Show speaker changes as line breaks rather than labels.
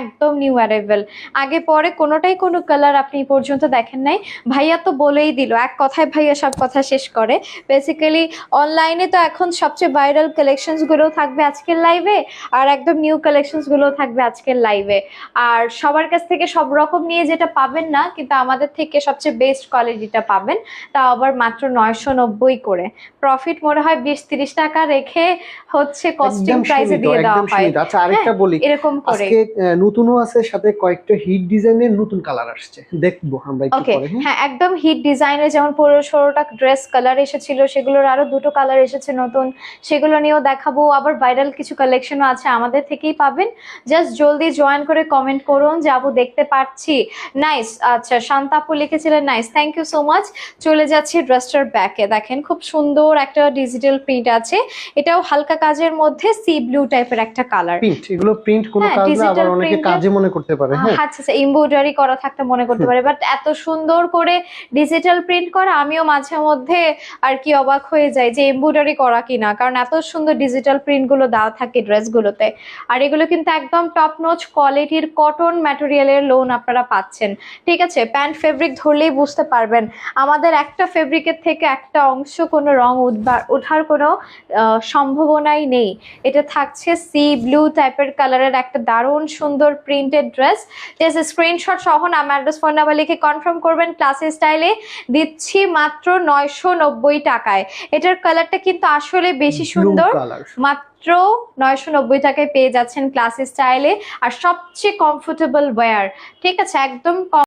একদম new arrival আগে পরে কোনোটাই কোনো কালার আপনি পর্যন্ত দেখেন নাই। ভাইয়া তো বলেই দিল এক কথায় ভাইয়া সব কথা শেষ করে। বেসিক্যালি অনলাইনে তো এখন সবচেয়ে ভাইরাল কালেকশনসগুলো থাকবে আজকের লাইভে আর একদম নিউ কালেকশনসগুলো থাকবে আজকের লাইভে আর সবার কাছ থেকে সব রকম নিয়ে যেটা পাবেন না কিন্তু আমাদের থেকে সবচেয়ে বেস্ট কোয়ালিটিটা পাবেন তা আবার মাত্র নয়শো নব্বই করে। প্রফিট মনে হয় বিশ তিরিশ টাকা রেখে হচ্ছে কস্টিং প্রাইসে দিয়ে দেওয়া হয়।
আচ্ছা আরেকটা বলি।
এরকম করে
নতুনও আছে সাথে কয়েকটা হিট ডিজাইনের নতুন কালার আসছে। দেখব আমরা একটু পরে হ্যাঁ?
হ্যাঁ একদম হিট ডিজাইনের যেমন পনেরো ষোলোটা ড্রেস কালার এসেছিল সেগুলোর আরও দুটো কালার এসেছে নতুন। সেগুলো নিয়েও দেখাবো। আবার ভাইরাল কিছু কালেকশনও আছে আমাদের থেকেই পাবেন। জাস্ট জলদি জয়েন করে কমেন্ট করুন যে আপু দেখতে পাচ্ছি নাইস আচ্ছা শান্তাপু লিখেছিলেন nice thank you so much চলে যাচ্ছি ড্রেসটার ব্যাকে দেখেন খুব সুন্দর একটা ডিজিটাল প্রিন্ট আছে। এটাও হালকা কাজের মধ্যে সি ব্লু টাইপের একটা কালার
প্রিন্ট এগুলো প্রিন্ট কোনো
হ্যাঁ,
কাজ না আবার অনেকে কাজে মনে করতে পারে হ্যাঁ।
আচ্ছা আচ্ছা এমব্রয়ডারি করা থাকতে মনে করতে পারে বাট এত সুন্দর করে ডিজিটাল প্রিন্ট করা আমিও মাঝে মধ্যে আর কি অবাক হয়ে যাই যে এমব্রয়ডারি করা কিনা কারণ এত সুন্দর ডিজিটাল প্রিন্টগুলো দেওয়া থাকে ড্রেসগুলোতে আর এগুলো কিন্তু একদম টপ নোচ কোয়ালিটির কটন ম্যাটেরিয়ালের লোন আপনারা পাচ্ছেন। ঠিক আছে প্যান্ট ফেব্রিক ধরলেই বুঝতে পারবেন আমাদের একটা ফেব্রিকের থেকে একটা অংশ কোনো রং উঠবার ওঠার কোনো সম্ভাবনাই নেই। এটা থাকছে সি ব্লু টাইপের কালারের একটা দারুণ সুন্দর প্রিন্টেড ড্রেস জাস্ট স্ক্রিনশট সহ নাম অ্যাড্রেস ফোন নাম্বার লিখে কনফার্ম করবেন ক্লাসের স্টাইলে দিচ্ছি মাত্র নয়শো নব্বই টাকায়। এটার কালারটা কিন্তু আসলে বেশি সুন্দর। মাত্র নয়শো নব্বই টাকায় পেয়ে যাচ্ছেন ক্লাসের স্টাইলে আর সবচেয়ে কমফোর্টেবল ওয়্যার ঠিক আছে? একদম